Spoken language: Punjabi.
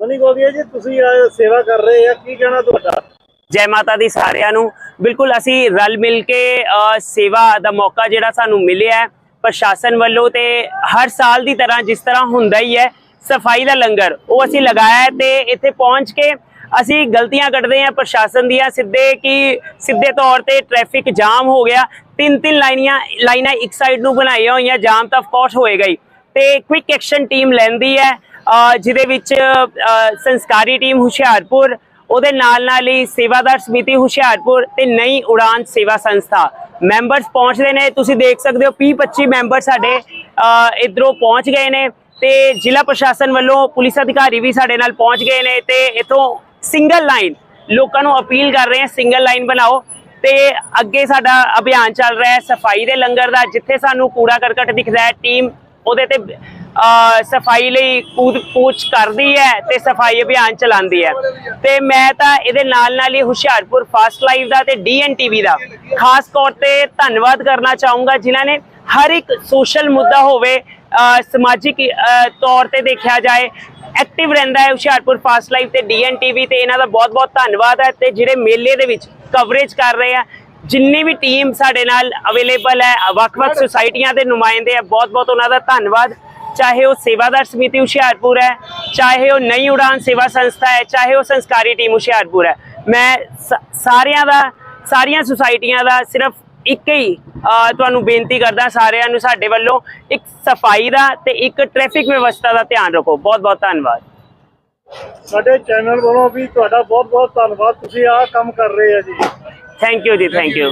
ਮਨੀ ਗੋਦੀਆ ਜੀ, ਤੁਸੀਂ ਸੇਵਾ ਕਰ ਰਹੇ ਆ, ਕੀ ਕਹਿਣਾ ਤੁਹਾਡਾ? ਜੈ ਮਾਤਾ ਦੀ ਸਾਰਿਆਂ ਨੂੰ। ਬਿਲਕੁਲ ਅਸੀਂ ਰਲ ਮਿਲ ਕੇ ਸੇਵਾ ਦਾ ਮੌਕਾ ਜਿਹੜਾ ਸਾਨੂੰ ਮਿਲਿਆ ਹੈ, ਪ੍ਰਸ਼ਾਸਨ ਵੱਲੋਂ ਤੇ ਹਰ ਸਾਲ ਦੀ ਤਰ੍ਹਾਂ ਜਿਸ ਤਰ੍ਹਾਂ ਹੁੰਦਾ ਹੀ ਹੈ, ਸਫ਼ਾਈ ਦਾ ਲੰਗਰ, ਉਹ ਅਸੀਂ ਲਗਾਇਆ ਹੈ ਤੇ ਇੱਥੇ ਪਹੁੰਚ ਕੇ ਅਸੀਂ ਗਲਤੀਆਂ ਕੱਢਦੇ ਹਾਂ ਪ੍ਰਸ਼ਾਸਨ ਦੀਆਂ, ਸਿੱਧੇ ਕਿ ਸਿੱਧੇ ਤੌਰ ਤੇ ਟ੍ਰੈਫਿਕ ਜਾਮ ਹੋ ਗਿਆ ਤਿੰਨ ਤਿੰਨ ਲਾਈਨਾਂ ਲਾਈਨਾਂ ਇੱਕ ਸਾਈਡ ਨੂੰ ਬਣਾਈਆਂ ਹੋਈਆਂ ਜਾਮ ਤਾਂ ਆਫ ਕੋਰਸ ਹੋਏਗਾ ਹੀ। ਤੇ ਕੁਇਕ ਐਕਸ਼ਨ ਟੀਮ ਲੈਂਦੀ ਹੈ ਜਿਹਦੇ ਵਿੱਚ ਸੰਸਕਾਰੀ ਟੀਮ ਹੁਸ਼ਿਆਰਪੁਰ, ਉਹਦੇ ਨਾਲ ਨਾਲ ਹੀ ਸੇਵਾਦਾਰ ਸਮਿਤੀ ਹੁਸ਼ਿਆਰਪੁਰ ਤੇ ਨਈ ਉਡਾਨ ਸੇਵਾ ਸੰਸਥਾ। ਮੈਂਬਰਸ ਪਹੁੰਚਦੇ ਨੇ, ਤੁਸੀਂ ਦੇਖ ਸਕਦੇ ਹੋ 20 25 ਮੈਂਬਰ ਸਾਡੇ ਇਧਰੋਂ ਪਹੁੰਚ ਗਏ ਨੇ ਤੇ ਜ਼ਿਲ੍ਹਾ ਪ੍ਰਸ਼ਾਸਨ ਵੱਲੋਂ ਪੁਲਿਸ ਅਧਿਕਾਰੀ ਵੀ ਸਾਡੇ ਨਾਲ ਪਹੁੰਚ ਗਏ ਨੇ ਤੇ ਇਥੋਂ ਸਿੰਗਲ ਲਾਈਨ ਲੋਕਾਂ ਨੂੰ ਅਪੀਲ ਕਰ ਰਹੇ ਹਾਂ ਸਿੰਗਲ ਲਾਈਨ ਬਣਾਓ ਤੇ ਅੱਗੇ ਸਾਡਾ ਅਭਿਆਨ ਚੱਲ ਰਿਹਾ ਹੈ, ਸਫ਼ਾਈ ਦੇ ਲੰਗਰ ਦਾ, ਜਿੱਥੇ ਸਾਨੂੰ ਕੂੜਾ ਕਰਕਟ ਦਿਖਦਾ ਹੈ ਟੀਮ ਉਹਦੇ ਤੇ ਸਫ਼ਾਈ ਲਈ ਕੂਦ ਪੂਛ ਕਰਦੀ ਹੈ ਤੇ ਸਫ਼ਾਈ ਅਭਿਆਨ ਚਲਾਉਂਦੀ ਹੈ। ਤੇ ਮੈਂ ਤਾਂ ਇਹਦੇ ਨਾਲ ਨਾਲ ਹੀ ਹੁਸ਼ਿਆਰਪੁਰ ਫਾਸਟ ਲਾਈਵ ਦਾ ਤੇ ਡੀਐਨਟੀਵੀ ਦਾ ਖਾਸ ਤੌਰ ਤੇ ਧੰਨਵਾਦ ਕਰਨਾ ਚਾਹੂੰਗਾ, ਜਿਨ੍ਹਾਂ ਨੇ ਹਰ ਇੱਕ ਸੋਸ਼ਲ ਮੁੱਦਾ ਹੋਵੇ ਸਮਾਜਿਕ ਤੌਰ ਤੇ ਦੇਖਿਆ ਜਾਏ ਐਕਟਿਵ ਰਹਿੰਦਾ ਹੈ ਹੁਸ਼ਿਆਰਪੁਰ ਫਾਸਟ ਲਾਈਵ ਤੇ ਡੀਐਨਟੀਵੀ ਤੇ। ਇਹਨਾਂ ਦਾ ਬਹੁਤ-ਬਹੁਤ ਧੰਨਵਾਦ ਹੈ ਤੇ ਜਿਹੜੇ ਮੇਲੇ ਦੇ ਵਿੱਚ ਕਵਰੇਜ ਕਰ ਰਹੇ ਆ ਜਿੰਨੀ ਵੀ ਟੀਮ ਸਾਡੇ ਨਾਲ ਅਵੇਲੇਬਲ ਹੈ ਵੱਖ-ਵੱਖ ਸੁਸਾਇਟੀਆਂ ਦੇ ਨੁਮਾਇੰਦੇ ਹੈ ਬਹੁਤ-ਬਹੁਤ ਉਹਨਾਂ ਦਾ ਧੰਨਵਾਦ। ਚਾਹੇ ਉਹ ਸੇਵਾਦਾਰ ਸਮਿਤੀ ਹੁਸ਼ਿਆਰਪੁਰ ਹੈ, ਚਾਹੇ ਉਹ ਨਈ ਉਡਾਨ ਸੇਵਾ ਸੰਸਥਾ ਹੈ, ਚਾਹੇ ਉਹ ਸੰਸਕਾਰੀ ਟੀਮ ਹੁਸ਼ਿਆਰਪੁਰ ਹੈ। ਮੈਂ ਸ- ਸਾਰਿਆਂ ਦਾ, ਸਾਰੀਆਂ ਸੁਸਾਇਟੀਆਂ ਦਾ ਸਿਰਫ ਇੱਕ ਹੀ ਤੁਹਾਨੂੰ ਬੇਨਤੀ ਕਰਦਾ ਸਾਰਿਆਂ ਨੂੰ ਸਾਡੇ ਵੱਲੋਂ ਇੱਕ ਸਫ਼ਾਈ ਦਾ ਤੇ ਇੱਕ ਟ੍ਰੈਫਿਕ ਵਿਵਸਥਾ ਦਾ ਧਿਆਨ ਰੱਖੋ। ਬਹੁਤ-ਬਹੁਤ ਧੰਨਵਾਦ। ਸਾਡੇ ਚੈਨਲ ਵੱਲੋਂ ਵੀ ਤੁਹਾਡਾ ਬਹੁਤ ਬਹੁਤ ਧੰਨਵਾਦ। ਤੁਸੀਂ ਆਹ ਕੰਮ ਕਰ ਰਹੇ ਆ ਜੀ। থ্যাংক ইউ জি থ্যাংক ইউ